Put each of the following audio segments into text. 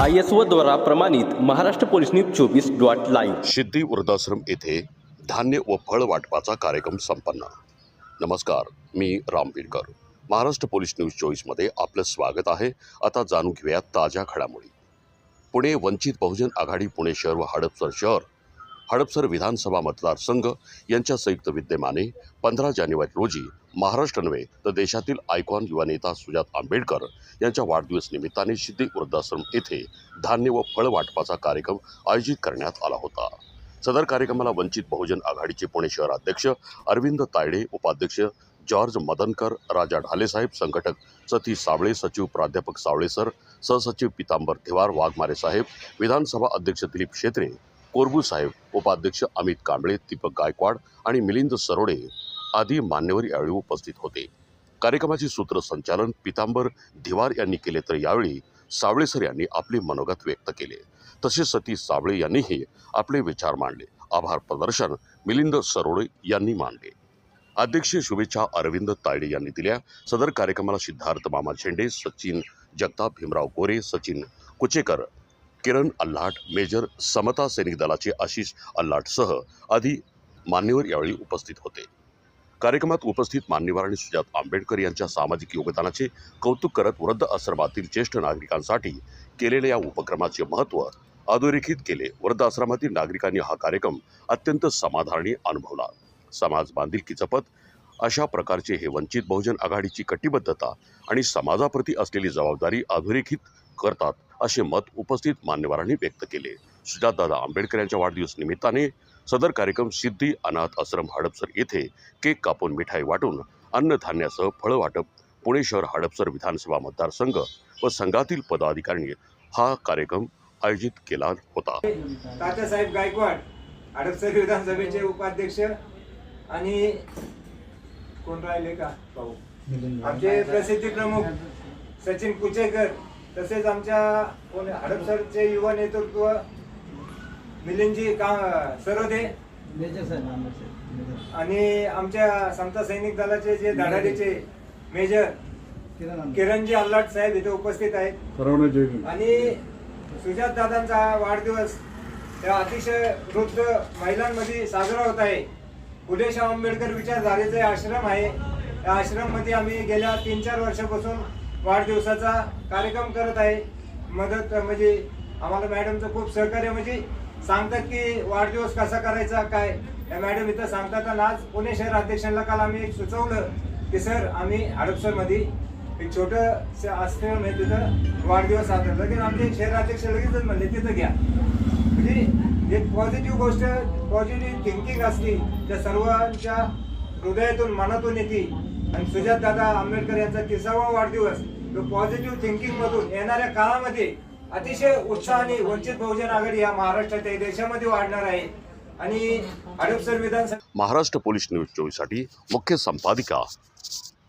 I S O द्वारा प्रमाणित Maharashtra police news चोवीस डॉट लाईव्ह. सिद्धी वृद्धाश्रम येथे धान्य व फळ वाटपाचा कार्यक्रम संपन्न. नमस्कार मी राम बिडकर महाराष्ट्र पोलीस न्यूज चोवीसमध्ये आपलं स्वागत आहे. आता जाणून घेऊया ताज्या घडामोडी. पुणे वंचित बहुजन आघाडी पुणे शहर व हडपसर शहर हडपसर विधानसभा मतदारसंघ यांच्या संयुक्त विद्यमाने पंधरा जानेवारी रोजी महाराष्ट्र नव्हे तर देशातील आयकॉन युवा नेता सुजात आंबेडकर यांच्या वाढदिवस निमित्ताने सिद्धी वृद्धाश्रम येथे धान्य व फळ वाटपाचा कार्यक्रम आयोजित करण्यात आला होता. सदर कार्यक्रमाला वंचित बहुजन आघाडीचे पुणे शहर अध्यक्ष अरविंद तायडे उपाध्यक्ष जॉर्ज मदनकर राजा ढालेसाहेब संघटक सतीश सावळे सचिव प्राध्यापक सावळे सर सहसचिव पितांबर तिवार वाघमारे साहेब विधानसभा अध्यक्ष दिलीप शेत्रे कोरबू साहेब उपाध्यक्ष अमित कांबळे दीपक गायकवाड आणि मिलिंद सरोडे आदी मान्यवर यावेळी उपस्थित होते. कार्यक्रमाचे सूत्रसंचालन पितांबर धिवार यांनी केले तर यावेळी सावळेसर यांनी आपले मनोगत व्यक्त केले. तसेच सतीश सावळे यांनीही आपले विचार मांडले. आभार प्रदर्शन मिलिंद सरोडे यांनी मांडले. अध्यक्षीय शुभेच्छा अरविंद तायडे यांनी दिल्या. सदर कार्यक्रमाला सिद्धार्थ मामा झेंडे सचिन जगताप भीमराव गोरे सचिन कुचेकर किरण अल्लाट मेजर समता सैनिक दलाचे आशिष अल्लाटसह आदी मान्यवर यावेळी उपस्थित होते. कार्यक्रमात उपस्थित मान्यवरांनी सुजात आंबेडकर यांच्या सामाजिक योगदानाचे कौतुक करत वृद्ध आश्रमातील ज्येष्ठ नागरिकांसाठी केलेल्या या उपक्रमाचे महत्त्व अधोरेखित केले. वृद्ध आश्रमातील नागरिकांनी हा कार्यक्रम अत्यंत समाधानी अनुभवला. समाज बांधिलकीचं पथ अशा प्रकारचे हे वंचित बहुजन आघाडीची कटिबद्धता आणि समाजाप्रती असलेली जबाबदारी अधोरेखित करतात असे मत उपस्थित मान्यवरांनी व्यक्त केले. सुजातदादा आंबेडकर यांच्या वाढदिवस निमित्ताने सदर कार्यक्रम सिद्धी अनाथ आश्रम हडपसर येथे केक कापून मिठाई वाटून अन्नधान्यासह फळं वाटप पुणे शहर हडपसर विधानसभा मतदारसंघ व संघातील पदाधिकाऱ्यांनी हा कार्यक्रम आयोजित केला होता. तात्यासाहेब गायकवाड हडपसर विधानसभेचे उपाध्यक्ष आणि कोण राहिले का? आमचे प्रसिद्धी प्रमुख सचिन कुचेकर तसेच आमच्या कोण हडपसरचे युवा नेतृत्व मिलिंदजी का सरोदे आणि आमच्या समता सैनिक दलाचे जे धडाडीचे मेजर किरणजी अल्लाट साहेब इथे उपस्थित आहेत. आणि सुजात दादांचा वाढदिवस त्या अतिशय वृद्ध महिलांमध्ये साजरा होत आहे. फुले शाह आंबेडकर विचारधारेचे आश्रम आहे. त्या आश्रममध्ये आम्ही गेल्या तीन चार वर्षापासून वाढदिवसाचा कार्यक्रम करत आहे. मदत म्हणजे आम्हाला मॅडमचं खूप सहकार्य म्हणजे सांगतात की वाढदिवस कसा करायचा काय? या मॅडम इथं सांगतात आणि आज पुणे शहर अध्यक्षांना काल आम्ही एक सुचवलं की सर आम्ही हडपसरमध्ये एक छोटं आश्रम आहे तिथं वाढदिवस साजरा लगेच आमचे शहर अध्यक्ष लगेचच म्हणले तिथं घ्या. म्हणजे एक पॉझिटिव्ह गोष्ट पॉझिटिव्ह थिंकिंग असते त्या सर्वांच्या हृदयातून मनातून येते. आणि सुजात दादा आंबेडकर यांचा तिसावा वाढदिवस पॉझिटिव्ह थिंकिंग मधून येणाऱ्या काळामध्ये अतिशय उत्साहाने वंचित बहुजन आघाडी या महाराष्ट्राच्या देशामध्ये वाढणार आहे. आणि हडपसर विधानसभा महाराष्ट्र पोलीस न्यूज चोवीससाठी मुख्य संपादिका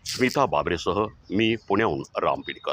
स्मिता बाबरेसह मी पुण्याहून राम पिडकर.